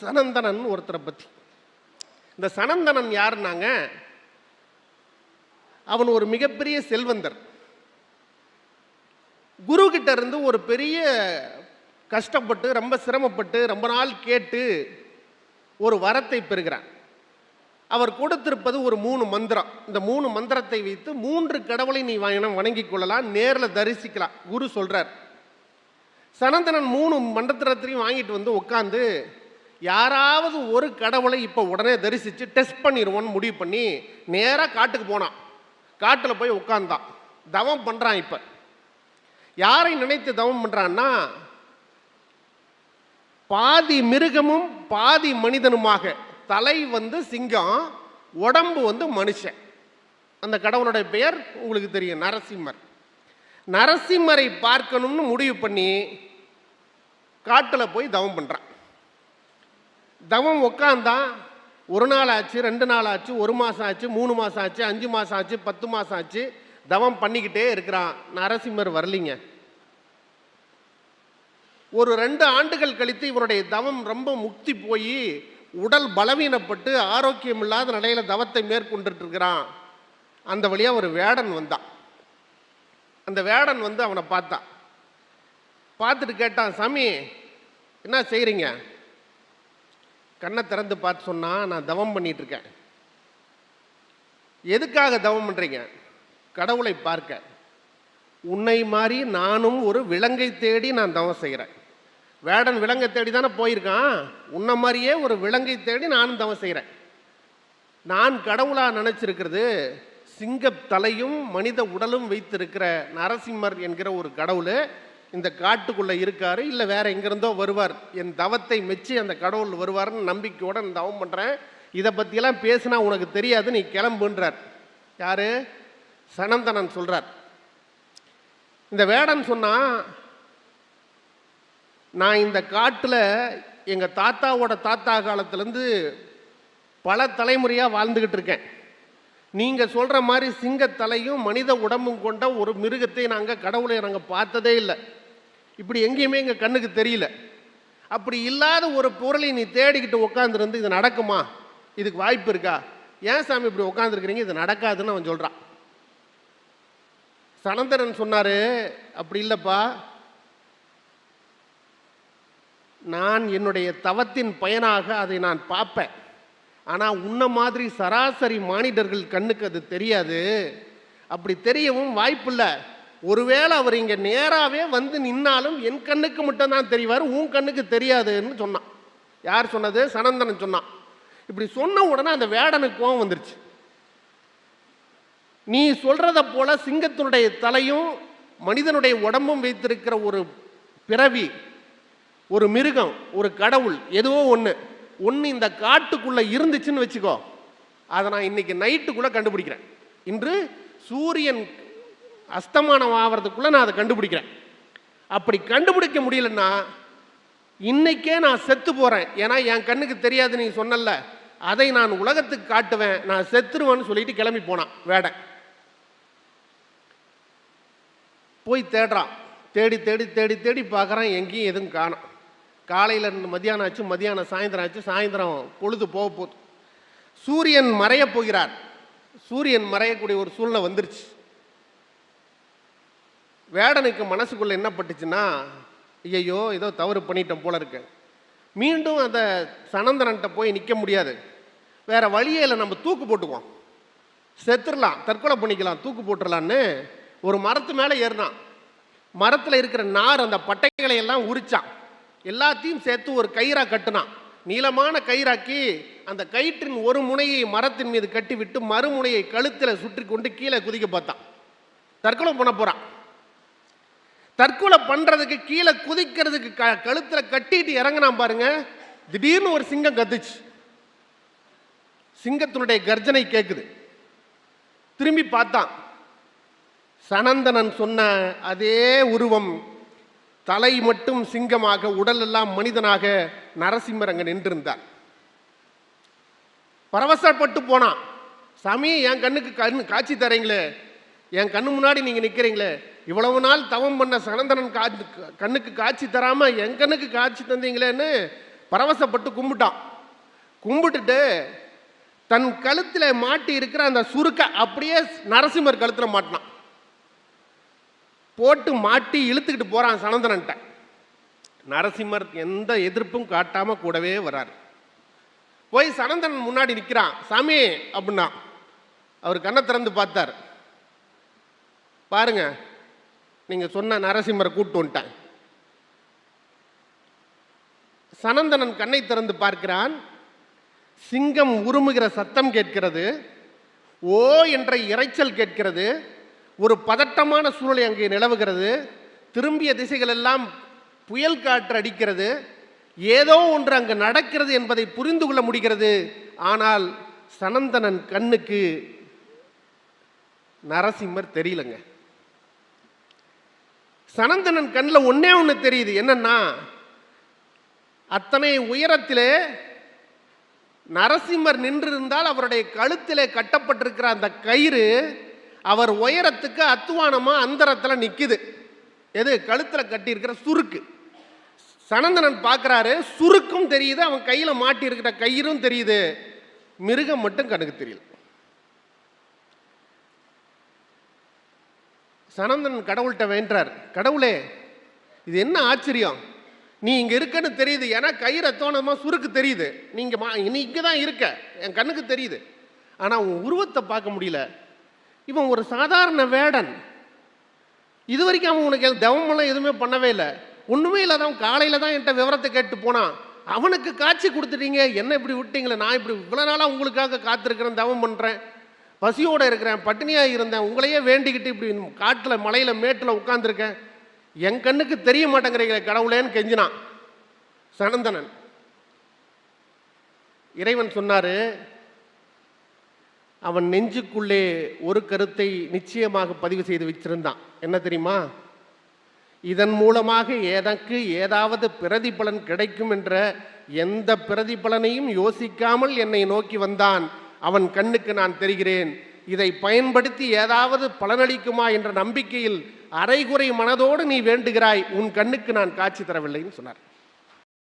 சனந்தனன் ஒருத்தரை பற்றி இந்த சனந்தனன் யாருன்னாங்க? அவன் ஒரு மிகப்பெரிய செல்வந்தர். குரு கிட்ட இருந்து ஒரு பெரிய கஷ்டப்பட்டு ரொம்ப சிரமப்பட்டு ரொம்ப நாள் கேட்டு ஒரு வரத்தை பெறுகிறான். அவர் கொடுத்திருப்பது ஒரு மூணு மந்திரம். இந்த மூணு மந்திரத்தை வைத்து மூன்று கடவுளை நீ வாங்கின வணங்கிக் கொள்ளலாம் நேரில் தரிசிக்கலாம் குரு சொல்றார். சனந்தனன் மூணு மண்டத்திரத்தையும் வாங்கிட்டு வந்து உட்காந்து யாராவது ஒரு கடவுளை இப்போ உடனே தரிசித்து டெஸ்ட் பண்ணிடுவோன்னு முடிவு பண்ணி நேராக காட்டுக்கு போனான். காட்டில் போய் உட்காந்தான் தவம் பண்ணுறான் இப்போ. யாரை நினைத்து தவம் பண்ணுறான்னா பாதி மிருகமும் பாதி மனிதனுமாக. தலை வந்து சிங்கம் உடம்பு வந்து மனுஷன். அந்த கடவுளுடைய பெயர் உங்களுக்கு தெரியும் நரசிம்மர். நரசிம்மரை பார்க்கணும்னு முடிவு பண்ணி காட்டில் போய் தவம் பண்ணுறான் தவம் உக்காந்தான் ஒரு நாள் ஆச்சு ரெண்டு நாள் ஆச்சு ஒரு மாதம் ஆச்சு மூணு மாதம் ஆச்சு அஞ்சு மாதம் ஆச்சு பத்து மாதம் ஆச்சு தவம் பண்ணிக்கிட்டே இருக்கிறான். நரசிம்மர் வரலிங்க. ஒரு ரெண்டு ஆண்டுகள் கழித்து இவருடைய தவம் ரொம்ப முக்தி போய் உடல் பலவீனப்பட்டு ஆரோக்கியம் இல்லாத நிலையில் தவத்தை மேற்கொண்டுட்ருக்கிறான் அந்த வழியாக ஒரு வேடன் வந்தான். அந்த வேடன் வந்து அவனை பார்த்தான். பார்த்துட்டு கேட்டான் சாமி என்ன செய்கிறீங்க கண்ணை திறந்து பார்த்து சொன்னால் நான் தவம் பண்ணிகிட்ருக்கேன் எதுக்காக தவம் பண்ணுறீங்க கடவுளை பார்க்க. உன்னை மாதிரி நானும் ஒரு விலங்கை தேடி நான் தவம் செய்கிறேன் வேடன் விலங்கை தேடி தானே போயிருக்கான். உன்னை மாதிரியே ஒரு விலங்கை தேடி நானும் தவம் செய்கிறேன் நான் கடவுளாக நினச்சிருக்கிறது சிங்க தலையும் மனித உடலும் வைத்திருக்கிற நரசிம்மர் என்கிற ஒரு கடவுள். இந்த காட்டுக்குள்ளே இருக்கார் இல்லை வேறு எங்கேருந்தோ வருவார். என் தவத்தை மெச்சி அந்த கடவுள் வருவார்னு நம்பிக்கையோடு நான் தவம் பண்ணுறேன் இதை பற்றியெல்லாம் பேசினா உனக்கு தெரியாது நீ கிளம்புன்றார். யார்? சனந்தனன் சொல்கிறார் இந்த வேடன் சொன்னால் நான் இந்த காட்டில் எங்கள் தாத்தாவோட தாத்தா காலத்துலேருந்து பல தலைமுறையாக வாழ்ந்துக்கிட்டு இருக்கேன். நீங்கள் சொல்கிற மாதிரி சிங்கத்தலையும் மனித உடம்பும் கொண்ட ஒரு மிருகத்தை நாங்கள் கடவுளை நாங்கள் பார்த்ததே இல்லை. இப்படி எங்கேயுமே எங்கள் கண்ணுக்கு தெரியல. அப்படி இல்லாத ஒரு பொருளை நீ தேடிக்கிட்டு உட்காந்துருந்து இது நடக்குமா? இதுக்கு வாய்ப்பு இருக்கா? ஏன் சாமி இப்படி உட்காந்துருக்கிறீங்க இது நடக்காதுன்னு அவன் சொல்கிறான் சனந்தரன் சொன்னார் அப்படி இல்லைப்பா. நான் என்னுடைய தவத்தின் பயனாக அதை நான் பார்ப்பேன். ஆனால் உன்ன மாதிரி சராசரி மானிடர்கள் கண்ணுக்கு அது தெரியாது. அப்படி தெரியவும் வாய்ப்பில்லை. ஒருவேளை அவர் இங்கே நேராகவே வந்து நின்னாலும் என் கண்ணுக்கு மட்டும்தான் தெரிவார் உன் கண்ணுக்கு தெரியாதுன்னு சொன்னான். யார் சொன்னது? சனந்தனன் சொன்னான். இப்படி சொன்ன உடனே அந்த வேடனுக்கு கோவம் வந்துருச்சு. நீ சொல்கிறத போல சிங்கத்தினுடைய தலையும் மனிதனுடைய உடம்பும் வைத்திருக்கிற ஒரு பிறவி ஒரு மிருகம் ஒரு கடவுள் எதுவோ ஒன்று ஒன்று இந்த காட்டுக்குள்ளே இருந்துச்சுன்னு வச்சுக்கோ. அதை நான் இன்னைக்கு நைட்டுக்குள்ளே கண்டுபிடிக்கிறேன். இன்று சூரியன் அஸ்தமானம் ஆகிறதுக்குள்ளே நான் அதை கண்டுபிடிக்கிறேன். அப்படி கண்டுபிடிக்க முடியலன்னா இன்றைக்கே நான் செத்து போகிறேன் ஏன்னா என் கண்ணுக்கு தெரியாது நீ சொன்னல அதை நான் உலகத்துக்கு காட்டுவேன். நான் செத்துருவேன்னு சொல்லிட்டு கிளம்பி போனான் வேடை. போய் தேடுறான். தேடி தேடி தேடி தேடி பார்க்குறான் எங்கேயும் எதுவும் காணும். காலையில் இருந்து மதியானம் ஆச்சு மதியானம் சாயந்தரம் ஆச்சு சாயந்தரம் பொழுது போக போகுது. சூரியன் மறையப் போகிறார். சூரியன் மறையக்கூடிய ஒரு சூழ்நிலை வந்துருச்சு. வேடனுக்கு மனசுக்குள்ள என்ன பட்டுச்சுன்னா ஐயையோ ஏதோ தவறு பண்ணிட்டோம் போல இருக்கு. மீண்டும் அந்த சனந்தனன்ட்ட போய் நிற்க முடியாது. வேற வழியே இல்லை நம்ம தூக்கு போட்டுக்குவோம். செத்துடலாம் தற்கொலை பண்ணிக்கலாம் தூக்கு போட்டுடலான்னு ஒரு மரத்து மேலே ஏறினான். மரத்தில் இருக்கிற நார் அந்த பட்டைகளை எல்லாம் உரிச்சான். எல்லாத்தையும் சேர்த்து ஒரு கயிறாக கட்டினான். நீளமான கயிறாக்கி அந்த கயிற்றின் ஒரு முனையை மரத்தின் மீது கட்டிவிட்டு மறுமுனையை கழுத்தில் சுற்றி கொண்டு கீழே குதிக்க பார்த்தான். தற்கொலை பண்ண போகிறான் தற்கொலை பண்றதுக்கு கீழே குதிக்கிறதுக்கு க கழுத்தில் கட்டிட்டு இறங்கினான் பாருங்க. திடீர்னு ஒரு சிங்கம் கத்துச்சு. சிங்கத்தினுடைய கர்ஜனை கேட்குது திரும்பி பார்த்தான். சனந்தனன் சொன்ன அதே உருவம் தலை மட்டும் சிங்கமாக உடல் எல்லாம் மனிதனாக நரசிம்மர் அங்கே நின்றிருந்தார் பரவசப்பட்டு போனான். சாமி என் கண்ணுக்கு கண்ணு காட்சி தரீங்களே. என் கண்ணு முன்னாடி நீங்கள் நிற்கிறீங்களே இவ்வளவு நாள் தவம் பண்ண சனந்தனன் காட்சி கண்ணுக்கு காட்சி தராமல் என் கண்ணுக்கு காட்சி தந்தீங்களேன்னு பரவசப்பட்டு கும்பிட்டான். கும்பிட்டுட்டு தன் கழுத்தில் மாட்டி இருக்கிற அந்த சுருக்க அப்படியே நரசிம்மர் கழுத்தில் மாட்டினான். போட்டு மாட்டி இழுத்துக்கிட்டு போகிறான் சனந்தனன்ட்ட. நரசிம்மர் எந்த எதிர்ப்பும் காட்டாமல் கூடவே வராரு. போய் சனந்தனன் முன்னாடி நிற்கிறான் சாமி அப்படின்னா அவர் கண்ணை திறந்து பார்த்தார். பாருங்க நீங்கள் சொன்ன நரசிம்மரை கூட்டு வந்துட்டேன். சனந்தனன் கண்ணை திறந்து பார்க்கிறான். சிங்கம் உருமுகிற சத்தம் கேட்கிறது. ஓ என்ற இரைச்சல் கேட்கிறது. ஒரு பதட்டமான சூழலை அங்கே நிலவுகிறது. திரும்பிய திசைகள் எல்லாம் புயல் காற்று அடிக்கிறது. ஏதோ ஒன்று அங்கு நடக்கிறது என்பதை புரிந்து கொள்ள முடிகிறது. ஆனால் சனந்தனன் கண்ணுக்கு நரசிம்மர் தெரியலங்க. சனந்தனன் கண்ணில் ஒன்றே ஒன்று தெரியுது. என்னன்னா அத்தனை உயரத்திலே நரசிம்மர் நின்றிருந்தால் அவருடைய கழுத்திலே கட்டப்பட்டிருக்கிற அந்த கயிறு அவர் உயரத்துக்கு அத்துவானமாக அந்தரத்தில் நிற்குது எது? கழுத்தில் கட்டியிருக்கிற சுருக்கு. சனந்தனன் பார்க்குறாரு சுருக்கும் தெரியுது அவன் கையில் மாட்டியிருக்கிற கயிறும் தெரியுது. மிருகம் மட்டும் கணக்கு தெரியல. சனந்தன் கடவுள்கிட்ட வேண்டார் கடவுளே இது என்ன ஆச்சரியம்? நீ இங்கே இருக்கன்னு தெரியுது. ஏன்னா கயிறை தோணமாக சுருக்கு தெரியுது. நீங்கள் மா நீ இங்கே தான் இருக்க. என் கண்ணுக்கு தெரியுது. ஆனால் உன் உருவத்தை பார்க்க முடியல. இவன் ஒரு சாதாரண வேடன். இது வரைக்கும் அவன் உனக்கு தவமெல்லாம் எதுவுமே பண்ணவே இல்லை. ஒன்றுமே இல்லாதவன் காலையில் தான் என்கிட்ட விவரத்தை கேட்டு போனான். அவனுக்கு காட்சி கொடுத்துட்டீங்க. என்ன இப்படி விட்டீங்களே நான் இப்படி இவ்வளோ நாளாக உங்களுக்காக காத்திருக்கிறேன் தவம் பண்ணுறேன் பசியோடு இருக்கிறேன் பட்டினியாக இருந்தேன் உங்களையே வேண்டிக்கிட்டு இப்படி காட்டில் மலையில் மேட்டில் உட்காந்துருக்கேன் என் கண்ணுக்கு தெரிய மாட்டேங்கிறீங்களே கடவுளேன்னு கெஞ்சினான். சனந்தனன். இறைவன் சொன்னாரு அவன் நெஞ்சுக்குள்ளே ஒரு கருத்தை நிச்சயமாக பதிவு செய்து வச்சிருந்தான். என்ன தெரியுமா? இதன் மூலமாக எனக்கு ஏதாவது பிரதிபலன் கிடைக்கும் என்ற எந்த பிரதிபலனையும் யோசிக்காமல் என்னை நோக்கி வந்தான். அவன் கண்ணுக்கு நான் தெரிகிறேன். இதை பயன்படுத்தி ஏதாவது பலனளிக்குமா என்ற நம்பிக்கையில் அரைகுறை மனதோடு நீ வேண்டுகிறாய். உன் கண்ணுக்கு நான் காட்சி தரவில்லைன்னு சொன்னார்.